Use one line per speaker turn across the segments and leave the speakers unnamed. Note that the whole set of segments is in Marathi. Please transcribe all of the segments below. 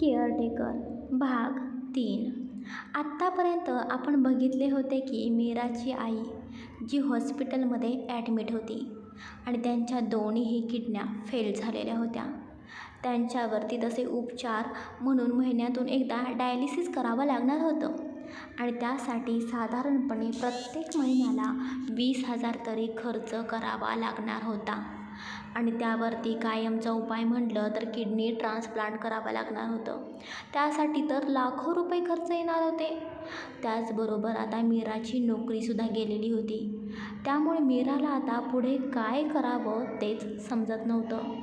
केअरटेकर भाग तीन. आत्तापर्यंत आपण बघितले होते की मीराची आई जी हॉस्पिटलमध्ये ॲडमिट होती आणि त्यांच्या दोन्हीही किडन्या फेल झालेल्या होत्या. त्यांच्यावरती तसे उपचार म्हणून महिन्यातून एकदा डायलिसिस करावं लागणार होतं. आणि त्यासाठी साधारणपणे प्रत्येक महिन्याला वीस हजार तरी खर्च करावा लागणार होता. आणि त्यावरती कायमचा उपाय म्हटलं तर किडनी ट्रान्सप्लांट करावं लागणार होतं. त्यासाठी तर लाखो रुपये खर्च येणार होते. त्याचबरोबर आता मीराची नोकरीसुद्धा गेलेली होती. त्यामुळे मीराला आता पुढे काय करावं तेच समजत नव्हतं.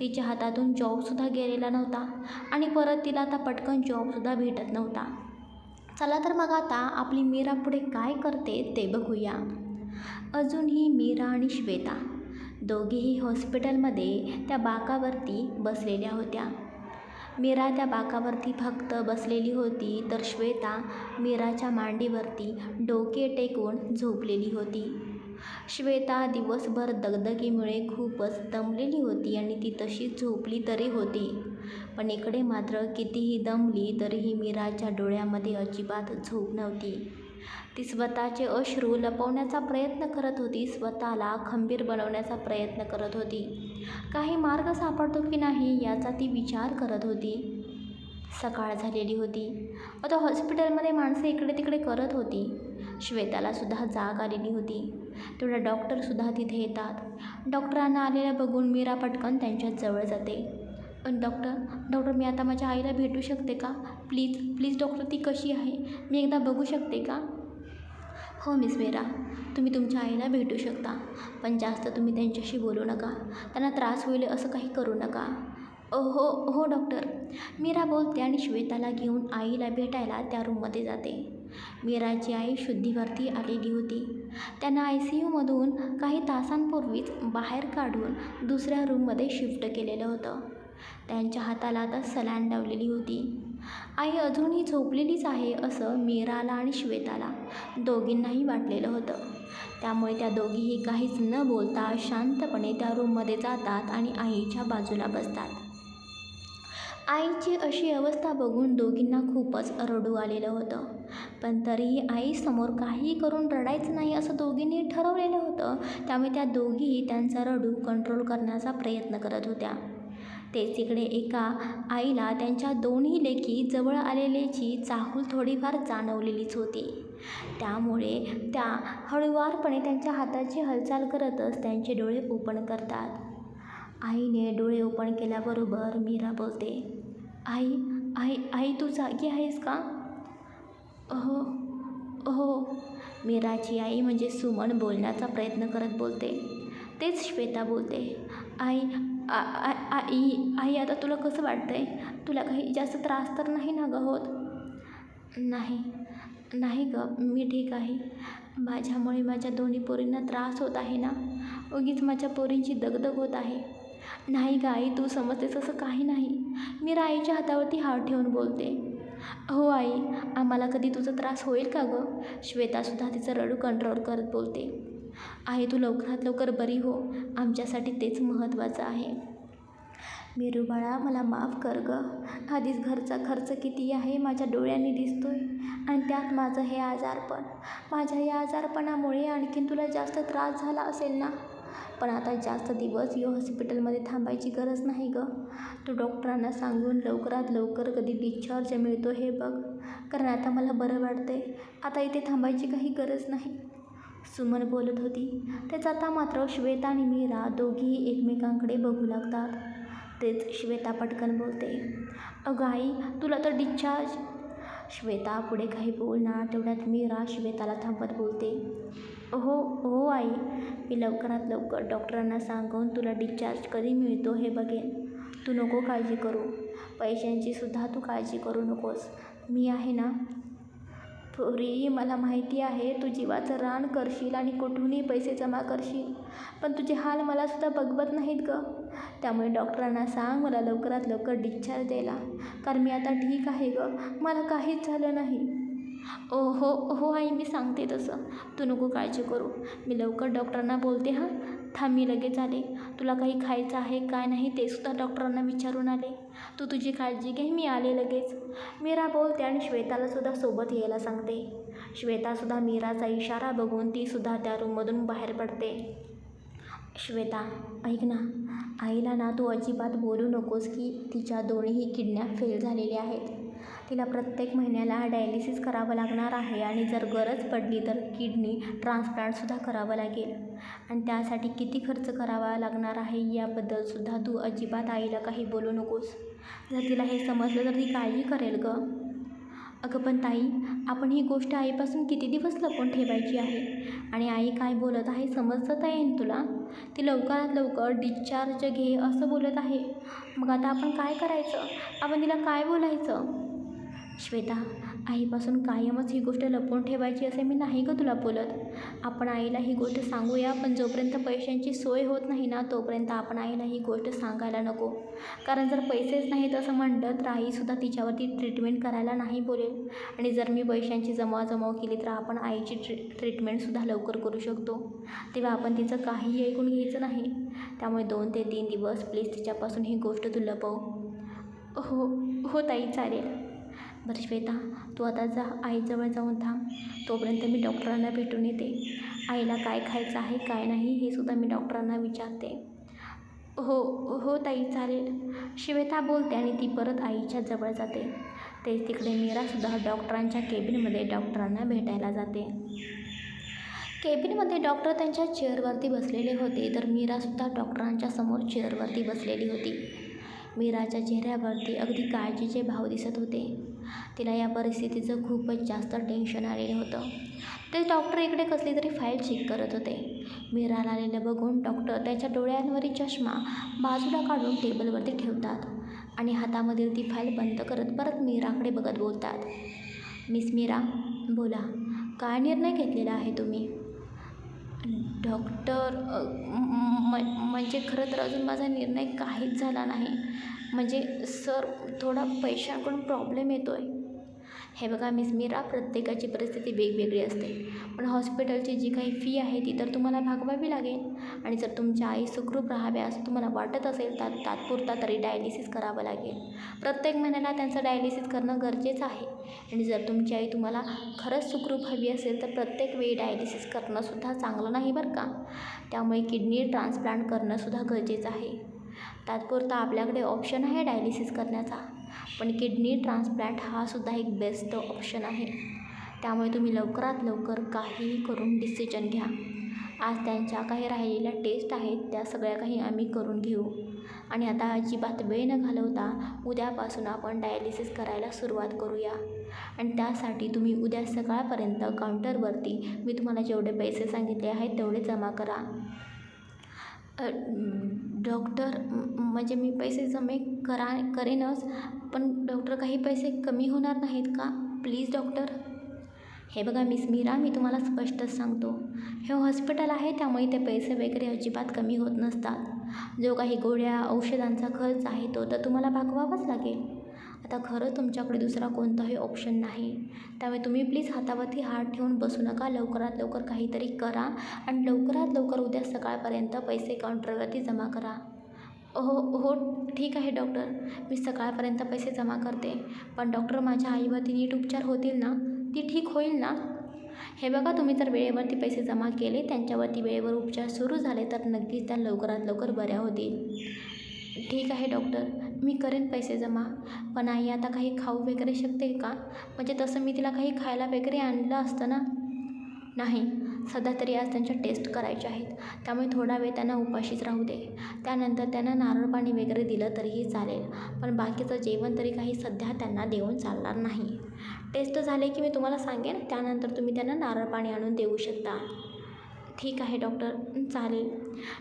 तिच्या हातातून जॉबसुद्धा गेलेला नव्हता आणि परत तिला आता पटकन जॉबसुद्धा भेटत नव्हता. चला तर मग आता आपली मीरा पुढे काय करते ते बघूया. अजूनही मीरा आणि श्वेता दोघीही हॉस्पिटलमध्ये त्या बाकावरती बसलेल्या होत्या. मीरा त्या बाकावरती फक्त बसलेली होती तर श्वेता मीराच्या मांडीवरती डोके टेकून झोपलेली होती. श्वेता दिवसभर दगदगीमुळे खूपच दमलेली होती आणि ती तशीच झोपली तरी होती. पण इकडे मात्र कितीही दमली तरीही मीराच्या डोळ्यामध्ये अजिबात झोप नव्हती. ती स्वतःचे अश्रू लपवण्याचा प्रयत्न करत होती स्वतःला खंबीर बनवण्याचा प्रयत्न करत होती. काही मार्ग सापडतो की नाही याचा ती विचार करत होती. सकाळ झालेली होती. आता हॉस्पिटलमध्ये माणसे इकडे तिकडे करत होती. श्वेतालासुद्धा जाग आलेली होती. तेवढ्या डॉक्टरसुद्धा तिथे येतात. डॉक्टरांना आलेल्या बघून मीरा पटकन त्यांच्या जवळ जाते. पण डॉक्टर डॉक्टर मी आता माझ्या आईला भेटू शकते का? प्लीज प्लीज डॉक्टर ती कशी आहे? मी एकदा बघू शकते का? हो मिस मीरा तुम्ही तुमच्या आईला भेटू शकता. पण जास्त तुम्ही त्यांच्याशी बोलू नका. त्यांना त्रास होईल असं काही करू नका. हो हो डॉक्टर. मीरा बोलते आणि श्वेताला घेऊन आईला भेटायला त्या रूममध्ये जाते. मीराची आई शुद्धीवरती आलेली होती. त्यांना आय सी यूमधून काही तासांपूर्वीच बाहेर काढून दुसऱ्या रूममध्ये शिफ्ट केलेलं होतं. त्यांच्या हाताला आता सलान लावलेली होती. आई अजूनही झोपलेलीच आहे असं मीराला आणि श्वेताला दोघींनाही वाटलेलं होतं. त्यामुळे त्या दोघीही काहीच न बोलता शांतपणे त्या रूममध्ये जातात आणि आईच्या बाजूला बसतात. आईची अशी अवस्था बघून दोघींना खूपच रडू आलेलं होतं. पण तरीही आईसमोर काहीही करून रडायचं नाही असं दोघींनी ठरवलेलं होतं. त्यामुळे त्या दोघीही त्यांचा रडू कंट्रोल करण्याचा प्रयत्न करत होत्या. तेच इकडे एका आईला त्यांच्या दोन्ही लेकी जवळ आलेल्याची चाहूल थोडीफार जाणवलेलीच होती. त्यामुळे त्या हळुवारपणे त्यांच्या हाताची हालचाल करतच त्यांचे डोळे ओपन करतात. आईने डोळे ओपन केल्याबरोबर मीरा बोलते आई आई आई तू जागी आहेस का? हो हो मीराची आई म्हणजे सुमन बोलण्याचा प्रयत्न करत बोलते. तेच श्वेता बोलते आई आ आई आई आता तुला कसं वाटतं आहे तुला काही जास्त त्रास तर नाही ना गं होत? नाही. नाही गं मी ठीक आहे. माझ्यामुळे माझ्या दोन्ही पोरींना त्रास होत आहे ना? उगीच माझ्या पोरींची दगदग होत आहे. नाही गं आई तू समजतेस असं काही नाही. मी राईच्या हातावरती हात ठेवून बोलते. हो आई आम्हाला कधी तुझा त्रास होईल का गं? श्वेतासुद्धा तिचं रडू कंट्रोल करत बोलते. आहे तू लवकरात लवकर बरी हो. आमच्यासाठी तेच महत्त्वाचं आहे. मेरू बाळा मला माफ कर गं. आधीच घरचा खर्च किती आहे माझ्या डोळ्यांनी आहे आणि त्यात माझं हे आजारपण. माझ्या या आजारपणामुळे आणखीन तुला जास्त त्रास झाला असेल ना? पण आता जास्त दिवस यो हॉस्पिटलमध्ये थांबायची गरज नाही गं. तू डॉक्टरांना सांगून लवकरात लवकर कधी डिस्चार्ज मिळतो हे बघ. कारण आता मला बरं वाटते आता इथे थांबायची काही गरज नाही. सुमन बोलत होती ते आता मात्र श्वेता आणि मीरा दोघीही एकमेकांकडे बघू लागतात. तेच श्वेता पटकन बोलते अगं आई तुला तर डिस्चार्ज. श्वेता पुढे काही बोलणार तेवढ्यात मीरा श्वेताला थांबत बोलते हो हो आई मी लवकरात लवकर डॉक्टरांना सांगून तुला डिस्चार्ज कधी मिळतो हे बघेन. तू नको काळजी करू पैशांचीसुद्धा तू काळजी करू नकोस. मी आहे ना पोरी मला माहिती आहे तू जीवाचं रान करशील आणि कुठूनही पैसे जमा करशील. पण तुझे हाल मलासुद्धा बघवत नाहीत गं. त्यामुळे डॉक्टरांना सांग मला लवकरात लवकर डिस्चार्ज द्यायला. कारण मी आता ठीक आहे गं. मला काहीच झालं नाही. ओ हो हो आई मी सांगते तसं. तू नको काळजी करू. मी लवकर डॉक्टरांना बोलते हां. थांब मी लगेच आले. तुला काही खायचं आहे काय नाही ते सुद्धा डॉक्टरांना विचारून आले. तू तुझी काळजी घे मी आले लगेच. मीरा बोलते आणि श्वेतालासुद्धा सोबत यायला सांगते. श्वेतासुद्धा मीराचा इशारा बघून तीसुद्धा त्या रूममधून बाहेर पडते. श्वेता ऐक ना. आईला ना तू अजिबात बोलू नकोस की तिच्या दोन्हीही किडण्या फेल झालेल्या आहेत. तिला प्रत्येक महिन्याला डायलिसिस करावं लागणार आहे आणि जर गरज पडली तर किडनी ट्रान्सप्लांटसुद्धा करावं लागेल. आणि त्यासाठी किती खर्च करावा लागणार आहे याबद्दलसुद्धा तू अजिबात आईला काही बोलू नकोस. जर तिला हे समजलं तर ती काळजी करेल गं. अगं पण ताई आपण ही गोष्ट आईपासून किती दिवस लपवून ठेवायची आहे? आणि आई काय बोलत आहे समजत आहे तुला? ती लवकरात लवकर डिस्चार्ज घे असं बोलत आहे. मग आता आपण काय करायचं? आपण तिला काय बोलायचं? श्वेता आईपासून कायमच ही गोष्ट लपवून ठेवायची असे मी नाही गं तुला बोलत. आपण आईला ही गोष्ट सांगूया पण जोपर्यंत पैशांची सोय होत नाही ना तोपर्यंत आपण आईला ही गोष्ट सांगायला नको. कारण जर पैसेच नाहीत असं म्हणलं तर आईसुद्धा तिच्यावरती ट्रीटमेंट करायला नाही बोलेल. आणि जर मी पैशांची जमवाजमव केली तर आपण आईची ट्री ट्रीटमेंटसुद्धा लवकर करू शकतो. तेव्हा आपण तिचं काहीही ऐकून घ्यायचं नाही. त्यामुळे दोन ते तीन दिवस प्लीज तिच्यापासून ही गोष्ट तू लपव. हो हो ताई चालेल. बरं श्वेता तू आता जा आईजवळ जाऊन थांब. तोपर्यंत मी डॉक्टरांना भेटून येते. आईला काय खायचं आहे काय नाही हे सुद्धा मी डॉक्टरांना विचारते. हो हो ताई चालेल. श्वेता बोलते आणि ती परत आईच्या जवळ जाते. तेच तिकडे मीरासुद्धा डॉक्टरांच्या केबिनमध्ये डॉक्टरांना भेटायला जाते. केबिनमध्ये डॉक्टर त्यांच्या चेअरवरती बसलेले होते तर मीरासुद्धा डॉक्टरांच्या समोर चेअरवरती बसलेली होती. मीराच्या चेहऱ्यावरती अगदी काळजीचे भाव दिसत होते. तिला या परिस्थितीचं खूपच जास्त टेन्शन आलेलं होतं. ते डॉक्टर इकडे कसली तरी फाईल चेक करत होते. मीराला आलेलं बघून डॉक्टर त्याच्या डोळ्यांवरील चष्मा बाजूला काढून टेबलवरती ठेवतात आणि हातामधील ती फाईल बंद करत परत मीराकडे बघत बोलतात. मिस मीरा बोला. काय निर्णय घेतलेला आहे तुम्ही? डॉक्टर म म्हणजे खरं तर अजून माझा निर्णय काहीच झाला नाही. म्हणजे सर थोडा पैशाकडून प्रॉब्लेम येतो आहे हे बघा मिस मीरा प्रत्येकाची परिस्थिती वेगवेगळी असते. पण हॉस्पिटलची जी काही फी आहे ती तर तुम्हाला भागवावी लागेल. आणि जर तुमच्या आई सुखरूप राहाव्या असं तुम्हाला वाटत असेल तर तात्पुरता तरी डायलिसिस करावं लागेल. प्रत्येक महिन्याला त्यांचं डायलिसिस करणं गरजेचं आहे. आणि जर तुमची आई तुम्हाला खरंच सुखरूप हवी असेल तर प्रत्येक वेळी डायलिसिस करणंसुद्धा चांगलं नाही बरं का? त्यामुळे किडनी ट्रान्सप्लांट करणंसुद्धा गरजेचं आहे. तात्पुरता आपल्याकडे ऑप्शन आहे डायलिसिस करण्याचा. पण किडनी ट्रान्सप्लांट हा सुद्धा एक बेस्ट ऑप्शन आहे. त्यामुळे तुम्ही लवकरात लवकर काहीही करून डिसिजन घ्या. आज त्यांच्या काही राहिलेल्या टेस्ट आहेत त्या सगळ्या काही आम्ही करून घेऊ. आणि आता अजिबात वेळ न घालवता उद्यापासून आपण डायलिसिस करायला सुरुवात करूया. आणि त्यासाठी तुम्ही उद्या सकाळपर्यंत काउंटरवरती मी तुम्हाला जेवढे पैसे सांगितले आहेत तेवढे जमा करा. डॉक्टर म्हणजे मी पैसे जमे करा करेनच पण डॉक्टर काही पैसे कमी होणार नाहीत का? Please doctor. हे बघा मिस मीरा मी तुम्हाला स्पष्टच सांगतो. हे हॉस्पिटल आहे त्यामुळे ते पैसे वगैरे अजिबात कमी होत नसतात. जो काही गोळ्या औषधांचा खर्च आहे तो तर तुम्हाला भागवावाच लागेल. आता खरं तुमच्याकडे दुसरा कोणताही ऑप्शन नाही. त्यामुळे तुम्ही प्लीज हातावरती हात ठेवून बसू नका. लवकरात लवकर काहीतरी करा आणि लवकरात लवकर उद्या सकाळपर्यंत पैसे काउंटरवरती जमा करा. हो हो ठीक आहे डॉक्टर मी सकाळपर्यंत पैसे जमा करते. पण डॉक्टर माझ्या आईवरती नीट उपचार होतील ना? ती ठीक होईल ना? हे बघा तुम्ही जर वेळेवरती पैसे जमा केले. त्यांच्यावरती वेळेवर उपचार सुरू झाले तर नक्कीच त्या लवकरात लवकर बऱ्या होतील. ठीक आहे डॉक्टर मी करेन पैसे जमा. पण आई आता काही खाऊ वगैरे शकते का? म्हणजे तसं मी तिला काही खायला वगैरे आणलं असतं ना? नाही. सध्या तरी आज त्यांच्या टेस्ट करायच्या आहेत. त्यामुळे थोडा वेळ त्यांना उपाशीच राहू दे. त्यानंतर त्यांना नारळ पाणी वगैरे दिलं तरीही चालेल. पण बाकीचं जेवण तरी काही सध्या त्यांना देऊन चालणार नाही. टेस्ट झाले की मी तुम्हाला सांगेन. त्यानंतर तुम्ही त्यांना नारळ पाणी आणून देऊ शकता. ठीक आहे डॉक्टर चालेल.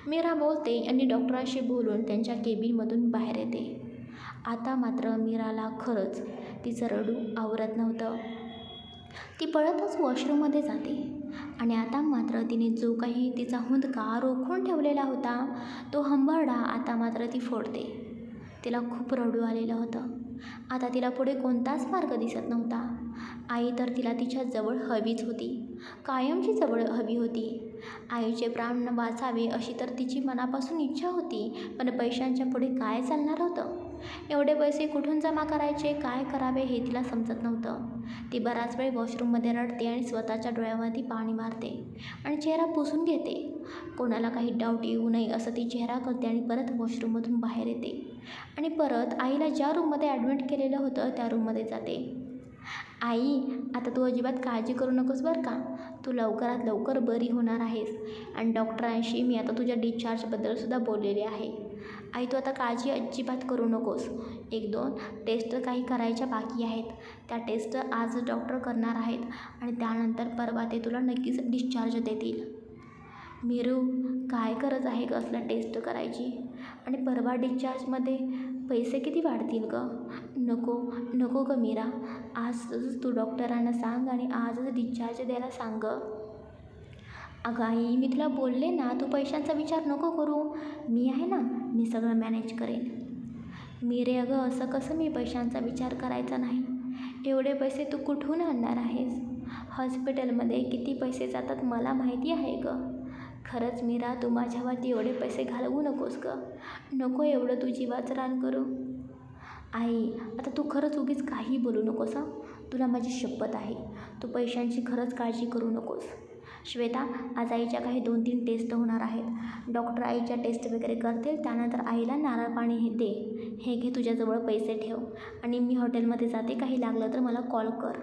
मीरा बोलते आणि डॉक्टरांशी बोलून त्यांच्या केबिनमधून बाहेर येते. आता मात्र मीराला खरंच तिचं रडू आवरत नव्हतं. ती पळतच वॉशरूममध्ये जाते. आणि आता मात्र तिने जो काही तिचा हुंदका रोखून ठेवलेला होता तो हंबरडा आता मात्र ती फोडते. तिला खूप रडू आलेलं होतं. आता तिला पुढे कोणताच मार्ग दिसत नव्हता. आई तर तिला तिच्या जवळ हवीच होती. कायमची जवळ हवी होती. आईचे प्राण वाचावे अशी तर तिची मनापासून इच्छा होती पण पैशांच्या पुढे काय चालणार होतं? एवढे पैसे कुठून जमा करायचे? काय करावे हे तिला समजत नव्हतं. ती बराच वेळ वॉशरूममध्ये रडते आणि स्वतःच्या डोळ्यावरती पाणी मारते आणि चेहरा पुसून घेते. कोणाला काही डाऊट येऊ नये असं ती चेहरा करते आणि परत वॉशरूममधून बाहेर येते. आणि परत आईला ज्या रूममध्ये ॲडमिट केलेलं होतं त्या रूममध्ये जाते. आई आता तू अजिबात काळजी करू नकोस बरं का? तू लवकरात लवकर बरी होणार आहेस. आणि डॉक्टरांशी मी आता तुझ्या डिस्चार्जबद्दलसुद्धा बोललेले आहे. आई तू आता काळजी अजिबात करू नकोस. एक दोन टेस्ट काही करायच्या बाकी आहेत. त्या टेस्ट आज डॉक्टर करणार आहेत आणि त्यानंतर परवा ते तुला नक्कीच डिस्चार्ज देतील. मीरू काय गरज आहे ग असल्या टेस्ट करायची? आणि परवा डिस्चार्जमध्ये पैसे किती वाढतील ग? नको नको ग मीरा. आजच तू डॉक्टरांना सांग आणि आजच डिस्चार्ज द्यायला सांग. अगं आई मी तुला बोलले ना तू पैशांचा विचार नको करू. मी आहे ना मी सगळं मॅनेज करेन. मी रे अगं असं कसं मी पैशांचा विचार करायचा नाही? एवढे पैसे तू कुठून आणणार आहेस? हॉस्पिटलमध्ये किती पैसे जातात मला माहिती आहे ग. खरंच मीरा तू माझ्यावरती एवढे पैसे घालवू नकोस ग. नको एवढं तू जीवाचं रान करू. आई आता तू खरंच उगीच काही बोलू नकोस हां? तुला माझी शपथ आहे. तू पैशांची खरंच काळजी करू नकोस. श्वेता आज आईच्या काही दोन तीन टेस्ट होणार आहेत. डॉक्टर आईच्या टेस्ट वगैरे करतील त्यानंतर आईला नारळ पाणी हे दे. हे घे तुझ्याजवळ पैसे ठेव. आणि मी हॉटेलमध्ये जाते काही लागलं तर मला कॉल कर.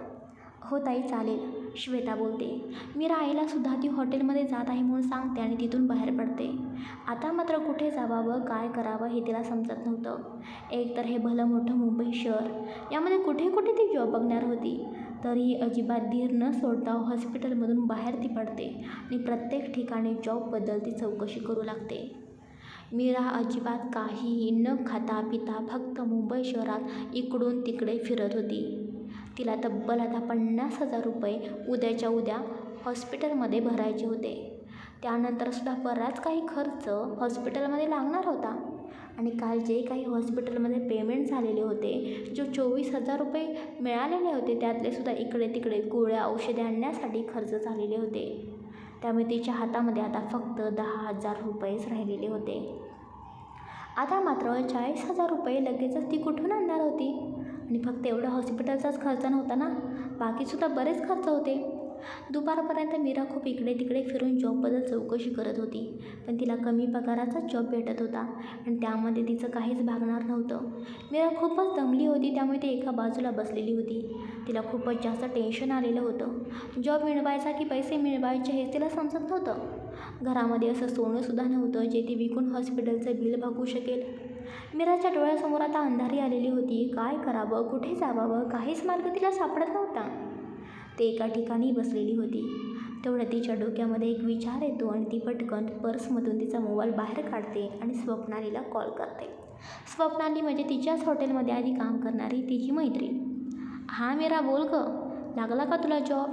हो ताई चालेल श्वेता बोलते. मी आईलासुद्धा ती हॉटेलमध्ये जात आहे म्हणून सांगते आणि तिथून बाहेर पडते. आता मात्र कुठे जावावं काय करावं हे तिला समजत नव्हतं. एक तर हे भलं मोठं मुंबई शहर. यामध्ये कुठे कुठे ती जॉब बघणार होती? तरीही अजिबात धीर न सोडता हॉस्पिटलमधून बाहेर ती पडते आणि प्रत्येक ठिकाणी जॉबबद्दल ती चौकशी करू लागते. मीरा अजिबात काहीही न खाता पिता फक्त मुंबई शहरात इकडून तिकडे फिरत होती. तिला तब्बल आता पन्नास हजार रुपये उद्याच्या उद्या हॉस्पिटलमध्ये भरायचे होते. त्यानंतरसुद्धा बराच काही खर्च हॉस्पिटलमध्ये लागणार होता. आणि काल जे काही हॉस्पिटलमध्ये पेमेंट झालेले होते जो चोवीस हजार रुपये मिळालेले होते त्यातले सुद्धा इकडे तिकडे गोळ्या औषधे आणण्यासाठी खर्च झालेले होते. त्यामुळे तिच्या हातामध्ये आता फक्त दहा हजार रुपयेच राहिलेले होते. आता मात्र चाळीस हजार रुपये लगेचच ती कुठून आणणार होती? आणि फक्त एवढा हॉस्पिटलचाच खर्च नव्हता ना? बाकीसुद्धा बरेच खर्च होते. दुपारपर्यंत मीरा खूप इकडे तिकडे फिरून जॉबबद्दल चौकशी करत होती. पण तिला कमी पगाराचाच जॉब भेटत होता आणि त्यामध्ये तिचं काहीच भागणार नव्हतं. मीरा खूपच दमली होती त्यामुळे ती एका बाजूला बसलेली होती. तिला खूपच जास्त टेन्शन आलेलं होतं. जॉब मिळवायचा की पैसे मिळवायचे हे तिला समजत नव्हतं. घरामध्ये असं सोनंसुद्धा नव्हतं जे ती विकून हॉस्पिटलचं बिल भागू शकेल. मीराच्या डोळ्यासमोर आता अंधारी आलेली होती. काय करावं कुठे जावावं काहीच मार्ग तिला सापडत नव्हता. ते एका ठिकाणी बसलेली होती. तेवढ्या तिच्या डोक्यामध्ये एक विचार येतो आणि ती पटकन पर्समधून तिचा मोबाईल बाहेर काढते आणि स्वप्नालीला कॉल करते. स्वप्नाली म्हणजे तिच्याच हॉटेलमध्ये आधी काम करणारी तिची मैत्रीण. हा मेरा बोल ग. लागला का तुला जॉब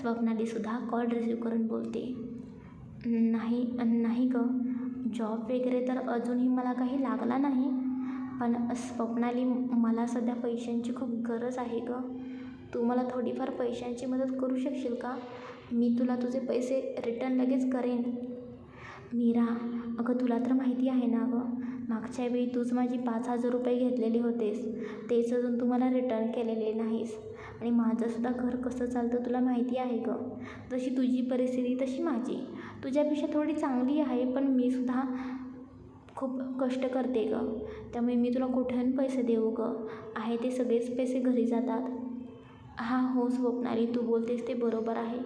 स्वप्नालीसुद्धा कॉल रिसीव करून बोलते. नाही नाही ग. जॉब वगैरे तर अजूनही मला काही लागला नाही. पण स्वप्नाली मला सध्या पैशांची खूप गरज आहे ग. तू मला थोडीफार पैशांची मदत करू शकशील का? मी तुला तुझे पैसे रिटर्न लगेच करेन. मीरा अगं तुला तर माहिती आहे ना गं मागच्या वेळी तूच माझी पाच हजार रुपये घेतलेले होतेस. तेच अजून तू मला रिटर्न केलेले नाहीस. आणि माझंसुद्धा घर कसं चालतं तुला माहिती आहे गं. जशी तुझी परिस्थिती तशी माझी. तुझ्यापेक्षा थोडी चांगली आहे पण मी सुद्धा खूप कष्ट करते गं. त्यामुळे मी तुला कुठून पैसे देऊ गं. आहे ते सगळेच पैसे घरी जातात. हां हो स्वप्नाली तू बोलतेस ते बरोबर आहे.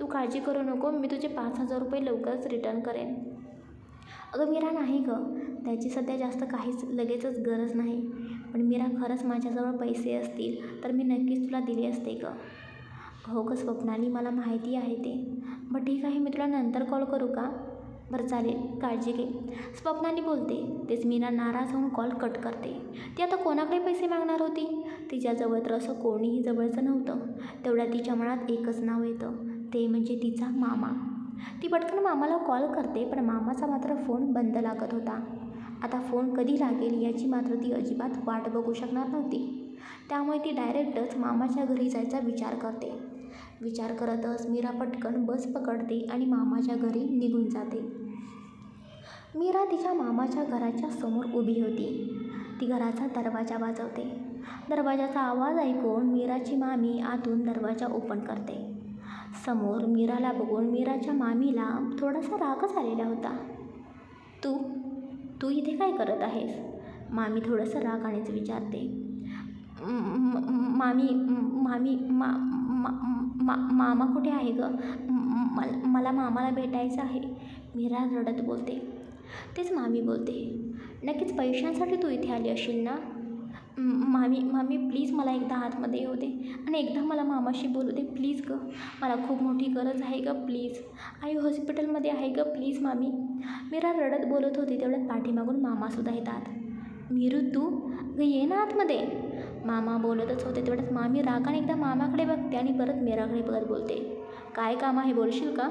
तू काळजी करू नको मी तुझे पाच हजार रुपये लवकरच रिटर्न करेन. अगं मीरा नाही गं. त्याची सध्या जास्त काहीच लगेचच गरज नाही. पण मीरा खरंच माझ्याजवळ पैसे असतील तर मी नक्कीच तुला दिले असते गं. हो गं स्वप्नाली मला माहिती आहे ते. बट ठीक आहे मी तुला नंतर कॉल करू का? बरं चालेल काळजी घे. स्वप्नाली बोलते तेच मीरा नाराज होऊन कॉल कट करते. ती आता कोणाकडे पैसे मागणार होती? तिच्याजवळ तर असं कोणीही जवळचं नव्हतं. तेवढ्या तिच्या मनात एकच नाव येतं ते म्हणजे तिचा मामा. ती पटकन मामाला कॉल करते पण मामाचा मात्र फोन बंद लागत होता. आता फोन कधी लागेल याची मात्र ती अजिबात वाट बघू शकणार नव्हती. त्यामुळे ती डायरेक्टच मामाच्या घरी जायचा विचार करते. विचार करतच मीरा पटकन बस पकडते आणि मामाच्या घरी निघून जाते. मीरा तिच्या मामाच्या घराच्या समोर उभी होती. ती घराचा दरवाजा वाजवते. दरवाजाचा आवाज ऐकून मीराची मामी आतून दरवाजा ओपन करते. समोर मीराला बघून मीराच्या मामीला थोडासा रागच आलेला होता. तू तू इथे काय करत आहेस? मामी थोडंसं रागानेच विचारते. मामी मामी मा मा मा मामा कुठे आहे गं? मला मामाला भेटायचं आहे. मीरा रडत बोलते. तेच मामी बोलते. नक्कीच पैशांसाठी तू इथे आली असशील ना? मामी मामी प्लीज मला एकदा आतमध्ये येऊ दे आणि एकदा मला मामाशी बोलू दे प्लीज गं. मला खूप मोठी गरज आहे गं प्लीज आई हॉस्पिटलमध्ये आहे गं प्लीज मामी. मीरा रडत बोलत होती तेवढ्यात पाठीमागून मामासुद्धा येतात. मीरू तू? गं ये ना आतमध्ये. मामा बोलतच होते तेवढ्यात मामी रागाने एकदा मामाकडे बघते आणि परत मीराकडे बघत बोलते. काय काम आहे बोलशील का?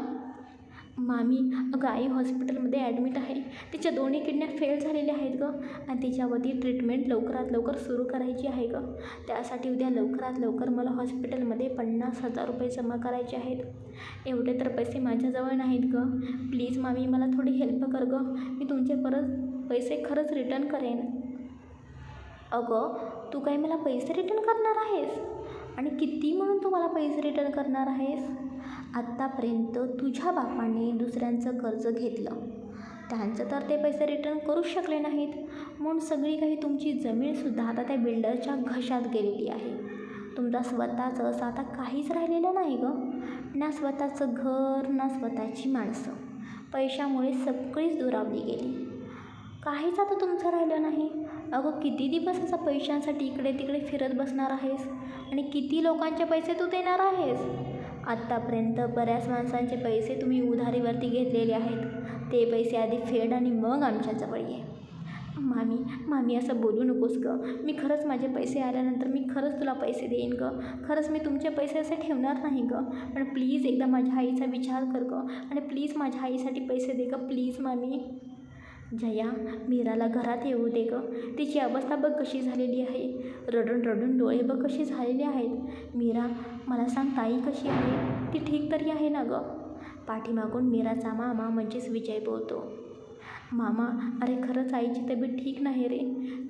मामी अगं आई हॉस्पिटलमध्ये ॲडमिट आहे. तिच्या दोन्ही किडन्या फेल झालेल्या आहेत गं. आणि तिच्यावरती ट्रीटमेंट लवकरात लवकर सुरू करायची आहे गं. त्यासाठी उद्या लवकरात लवकर मला हॉस्पिटलमध्ये पन्नास हजार रुपये जमा करायचे आहेत. एवढे तर पैसे माझ्याजवळ नाहीत गं. प्लीज मामी मला थोडी हेल्प कर गं. मी तुमचे परत पैसे खरंच रिटर्न करेन. अगं तू काही मला पैसे रिटर्न करणार आहेस? आणि किती म्हणून तू मला पैसे रिटर्न करणार आहेस? आत्तापर्यंत तुझ्या बापाने दुसऱ्यांचं कर्ज घेतलं. त्यांचं तर ते पैसे रिटर्न करूच शकले नाहीत. म्हणून सगळी काही तुमची जमीनसुद्धा आता त्या बिल्डरच्या घशात गेलेली आहे. तुमचा स्वतःचं असं आता काहीच राहिलेलं नाही गं. ना स्वतःचं घर ना स्वतःची माणसं. पैशामुळे सगळीच दुरावली गेली. काहीच आता तुमचं राहिलं नाही. अगं किती दिवस असा पैशांसाठी इकडे तिकडे फिरत बसणार आहेस? आणि किती लोकांचे पैसे तू देणार आहेस? आत्तापर्यंत बऱ्याच माणसांचे पैसे तुम्ही उधारीवरती घेतलेले आहेत. ते पैसे आधी फेड आणि मग आमच्याजवळ ये. मामी मामी असं बोलू नकोस गं. मी खरंच माझे पैसे आल्यानंतर मी खरंच तुला पैसे देईन गं. खरंच मी तुमचे पैसे असे ठेवणार नाही गं. पण प्लीज एकदा माझ्या आईचा विचार कर गं. आणि प्लीज माझ्या आईसाठी पैसे दे गं. प्लीज मामी. जया मीराला घरात येऊ दे गं. तिची अवस्था बघ कशी झालेली आहे. रडून रडून डोळे बघ कसे झालेले आहेत. मीरा मला सांग ताई कशी आहे? ती ठीक तरी आहे ना गं? पाठीमागून मीराचा मामा म्हणजेच विजय बोलतो. मामा अरे खरंच आईची तब्येत ठीक नाही रे.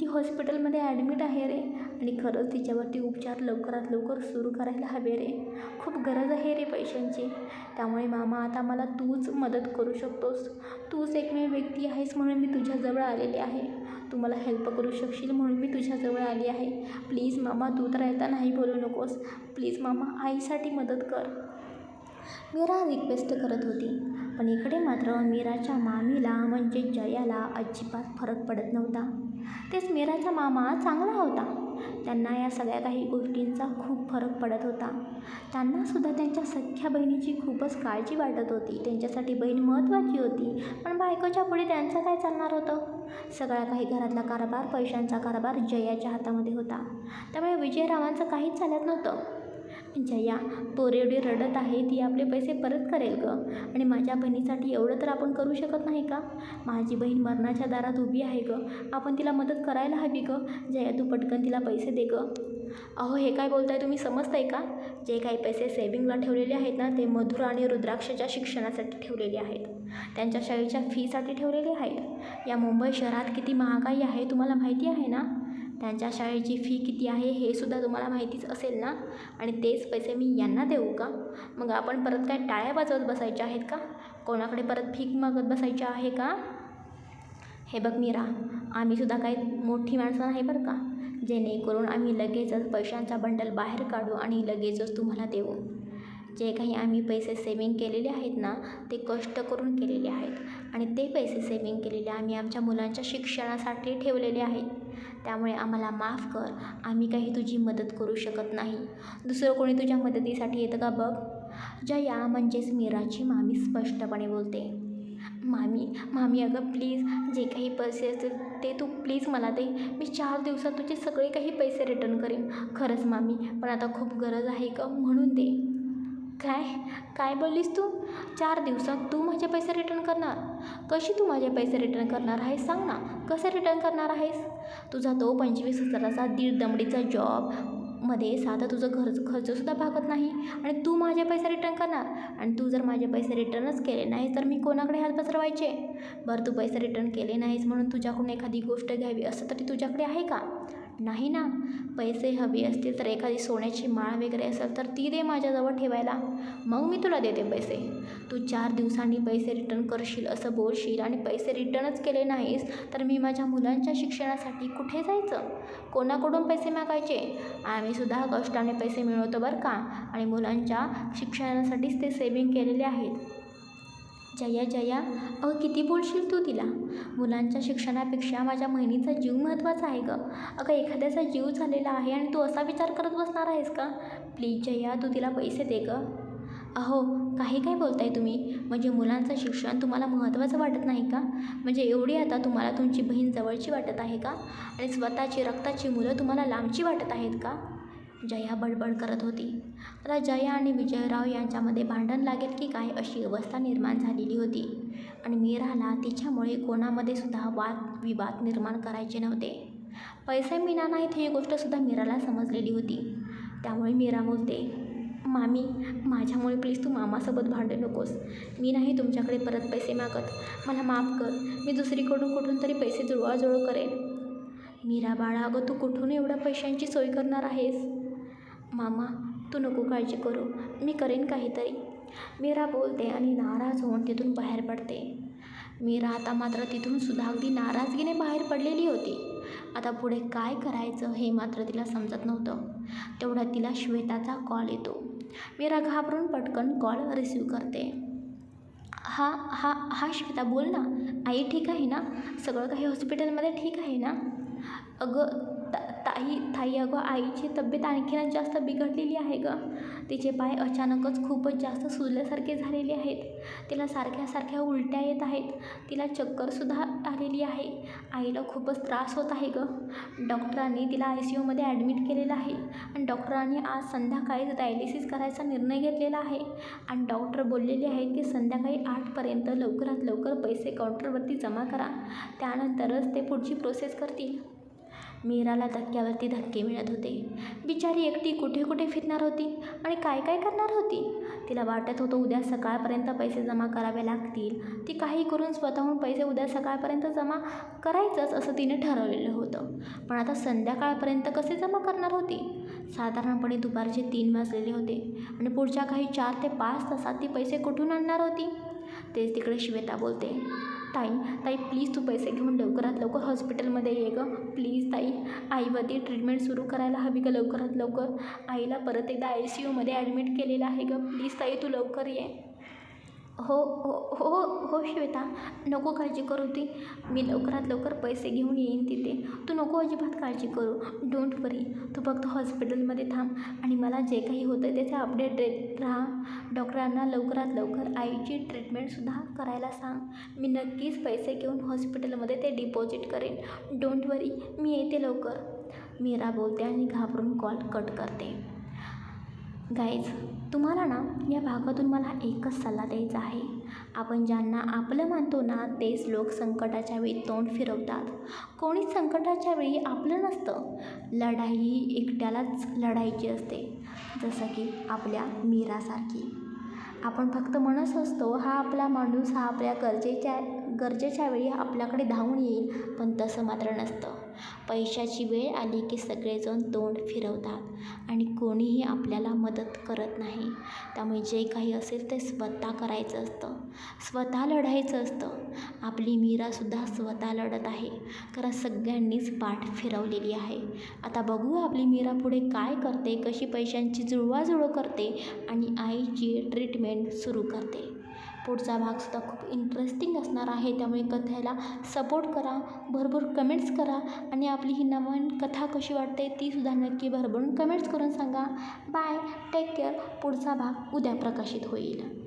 ती हॉस्पिटलमध्ये ॲडमिट आहे रे. आणि खरंच तिच्यावरती उपचार लवकरात लवकर सुरू करायला हवे रे. खूप गरज आहे रे पैशांची. त्यामुळे मामा आता मला तूच मदत करू शकतोस. तूच एकमेव व्यक्ती आहेस म्हणून मी तुझ्याजवळ आलेली आहे. तू मला हेल्प करू शकशील म्हणून मी तुझ्याजवळ आली आहे. प्लीज मामा तू तर आता नाही बोलू नकोस. प्लीज मामा आईसाठी मदत कर. मीरा रिक्वेस्ट करत होती. पण इकडे मात्र मीराच्या मामीला म्हणजे जयाला अजिबात फरक पडत नव्हता. तेच मीराचा मामा चांगला होता. त्यांना या सगळ्या काही गोष्टींचा खूप फरक पडत होता. त्यांनासुद्धा त्यांच्या सख्ख्या बहिणीची खूपच काळजी वाटत होती. त्यांच्यासाठी बहीण महत्त्वाची होती. पण बायकोच्या पुढे त्यांचं काय चालणार होतं? सगळा काही घरातला कारभार पैशांचा कारभार जयाच्या हातामध्ये होता. त्यामुळे विजयरावांचं काहीच चालत नव्हतं. जया पोरेवडी रडत आहे ती आपले पैसे परत करेल गं. आणि माझ्या बहिणीसाठी एवढं तर आपण करू शकत नाही का? माझी बहीण मरणाच्या दारात उभी आहे गं. आपण तिला मदत करायला हवी गं. जया तू पटकन तिला पैसे दे गं. अहो हे काय बोलताय तुम्ही? समजताय का? जे काही पैसे सेविंगला ठेवलेले आहेत ना ते मधुर आणि रुद्राक्षच्या शिक्षणासाठी ठेवलेले आहेत. त्यांच्या शाळेच्या फीसाठी ठेवलेले आहेत. या मुंबई शहरात किती महागाई आहे तुम्हाला माहिती आहे ना? त्यांच्या शाळेची फी किती आहे हे सुद्धा तुम्हाला माहितीच असेल ना? आणि तेच पैसे मी यांना देऊ का? मग आपण परत काय टाळ्या वाजवत बसायच्या आहेत का? कोणाकडे परत भीक मागत बसायच्या आहे का? हे बघ मीरा आम्हीसुद्धा काही मोठी माणसं नाही बरं का? जेणेकरून आम्ही लगेचच पैशांचा बंडल बाहेर काढू आणि लगेचच तुम्हाला देऊ. जे काही आम्ही पैसे सेविंग केलेले आहेत ना ते कष्ट करून केलेले आहेत. आणि ते पैसे सेविंग केलेले आम्ही आमच्या मुलांच्या शिक्षणासाठी ठेवलेले आहेत. त्यामुळे आम्हाला माफ कर. आम्ही काही तुझी मदत करू शकत नाही. दुसरं कोणी तुझ्या मदतीसाठी येतं का बघ? जया म्हणजेच मीराची मामी स्पष्टपणे बोलते. मामी मामी अगं प्लीज जे काही पैसे असतील ते तू प्लीज मला दे. मी चार दिवसात तुझे सगळे काही पैसे रिटर्न करेन. खरंच मामी पण आता खूप गरज आहे का? म्हणून दे. काय? काय बोललीस तू? चार दिवसात तू माझे पैसे रिटर्न करणार. कशी तू माझे पैसे रिटर्न करणार आहेस? सांग ना. कसे रिटर्न करणार आहेस? तुझा तो पंचवीस हजाराचा दीड दमडीचा जॉबमध्ये साधं तुझं खर्च खर्चसुद्धा भागत नाही आणि तू माझे पैसे रिटर्न करणार. आणि तू जर माझे पैसे रिटर्नच केले नाही तर मी कोणाकडे हात पसरवायचे? बरं तू पैसे रिटर्न केले नाहीस म्हणून तुझ्याकडून एखादी गोष्ट घ्यावी असं तरी तुझ्याकडे आहे का? नाही ना? पैसे हवे असतील तर एखादी सोन्याची माळ वगैरे असेल तर ती दे माझ्याजवळ ठेवायला. मग मी तुला देते पैसे. तू चार दिवसांनी पैसे रिटर्न करशील असं बोलशील आणि पैसे रिटर्नच केले नाहीस तर मी माझ्या मुलांच्या शिक्षणासाठी कुठे जायचं? कोणाकडून पैसे मागायचे? आम्हीसुद्धा कष्टाने पैसे मिळवतो बरं का? आणि मुलांच्या शिक्षणासाठीच ते सेविंग केलेले आहेत. जया जया अहो किती बोलशील तू तिला? मुलांच्या शिक्षणापेक्षा माझ्या बहिणीचा जीव महत्त्वाचा आहे गं. अगं एखाद्याचा जीव झालेला आहे आणि तू असा विचार करत बसणार आहेस का? प्लीज जया तू तिला पैसे दे गं. अहो काही काय बोलताय तुम्ही. म्हणजे मुलांचं शिक्षण तुम्हाला महत्त्वाचं वाटत नाही का? म्हणजे एवढी आता तुम्हाला तुमची बहीण जवळची वाटत आहे का? आणि स्वतःची रक्ताची मुलं तुम्हाला लांबची वाटत आहेत का? जया बडबड करत होती. आता जया आणि विजयराव यांच्यामध्ये भांडण लागेल की काय अशी अवस्था निर्माण झालेली होती. आणि मीराला तिच्यामुळे कोणामध्ये सुद्धा वाद विवाद निर्माण करायचे नव्हते. पैसे मिळणार नाहीत ही गोष्टसुद्धा मीराला समजलेली होती. त्यामुळे मीरा बोलते मामी माझ्यामुळे प्लीज तू मामासोबत भांडू नकोस. मी नाही तुमच्याकडे परत पैसे मागत. मला माफ कर. मी दुसरीकडून कुठून तरी पैसे जुळवाजुळव करेन. मीरा बाळा अगं तू कुठून एवढ्या पैशांची सोय करणार आहेस? मामा तू नको काळजी करू. मी करेन काहीतरी. मीरा बोलते आणि नाराज होऊन तिथून बाहेर पडते. मीरा आता मात्र तिथून सुद्धा अगदी नाराजगीने बाहेर पडलेली होती. आता पुढे काय करायचं हे मात्र तिला समजत नव्हतं. तेवढ्यात तिला श्वेताचा कॉल येतो. मीरा घाबरून पटकन कॉल रिसीव करते. हा हा हा श्वेता बोल ना. आई ठीक आहे ना? सगळं काही हॉस्पिटलमध्ये ठीक आहे ना? अगं आई ताई ताई अगं आईची तब्येत आणखीनच जास्त बिघडलेली आहे गं. तिचे पाय अचानकच खूपच जास्त सुजल्यासारखे झालेले आहेत. तिला सारख्या सारख्या उलट्या येत आहेत. तिला चक्करसुद्धा आलेली आहे. आईला खूपच त्रास होत आहे गं. डॉक्टरांनी तिला आय सी यूमध्ये ॲडमिट केलेलं आहे. आणि डॉक्टरांनी आज संध्याकाळीच डायलिसिस करायचा निर्णय घेतलेला आहे. आणि डॉक्टर बोललेले आहेत की संध्याकाळी आठपर्यंत लवकरात लवकर पैसे काउंटरवरती जमा करा. त्यानंतरच ते पुढची प्रोसेस करतील. मीराला धक्क्यावरती धक्के मिळत होते. बिचारी एकटी कुठे कुठे फिरणार होती आणि काय काय करणार होती? तिला वाटत होतं उद्या सकाळपर्यंत पैसे जमा करावे लागतील. ती काही करून स्वतःहून पैसे उद्या सकाळपर्यंत जमा करायचंच असं तिने ठरवलेलं होतं. पण आता संध्याकाळपर्यंत कसे जमा करणार होती? साधारणपणे दुपारचे तीन वाजलेले होते आणि पुढच्या काही चार ते पाच तासात ती पैसे कुठून आणणार होती? तेच तिकडे श्वेता बोलते. ताई ताई प्लीज तू पैसे घेऊन लवकरात लवकर हॉस्पिटलमध्ये ये गं. प्लीज ताई आईवरती ट्रीटमेंट सुरू करायला हवी का लवकरात लवकर. आईला परत एकदा आय सी यूमध्ये ॲडमिट केलेलं आहे गं. प्लीज ताई तू लवकर ये. हो हो हो हो श्वेता. नको काळजी करू ती. मी लवकरात लवकर पैसे घेऊन येईन तिथे. तू नको अजिबात काळजी करू. डोंट वरी तू फक्त हॉस्पिटलमध्ये थांब आणि मला जे काही होतं त्याचे अपडेट देत राहा. डॉक्टरांना लवकरात लवकर आईची ट्रीटमेंटसुद्धा करायला सांग. मी नक्कीच पैसे घेऊन हॉस्पिटलमध्ये ते डिपॉझिट करेन. डोंट वरी मी येते लवकर. मीरा बोलते आणि घाबरून कॉल कट करते. गाईज तुम्हाला ना या भागातून मला एकच सल्ला द्यायचा आहे. आपण ज्यांना आपलं मानतो ना तेच लोक संकटाच्या वेळी तोंड फिरवतात. कोणीच संकटाच्या वेळी आपलं नसतं. लढाई ही एकट्यालाच लढायची असते. जसं की आपल्या मीरासारखी. आपण फक्त म्हणत असतो हा आपला माणूस हा आपल्या गरजेच्या गरजेच्या वेळी आपल्याकडे धावून येईल. पण तसं मात्र नसतं. पैशाची वेळ आली की सगळेजण तोंड फिरवतात आणि कोणीही आपल्याला मदत करत नाही. त्यामुळे जे काही असेल ते स्वतः करायचं असतं. स्वतः लढायचं असतं. आपली मीरासुद्धा स्वतः लढत आहे. कारण सगळ्यांनीच पाठ फिरवलेली आहे. आता बघू आपली मीरा पुढे काय करते कशी पैशांची जुळवाजुळव करते आणि आईची ट्रीटमेंट सुरू करते. पुढचा भागसुद्धा खूप इंटरेस्टिंग असणार आहे. त्यामुळे कथेला सपोर्ट करा भरपूर कमेंट्स करा आणि आपली ही नवीन कथा कशी वाटते तीसुद्धा नक्की भरभरून कमेंट्स करून सांगा. बाय टेक केअर पुढचा भाग उद्या प्रकाशित होईल.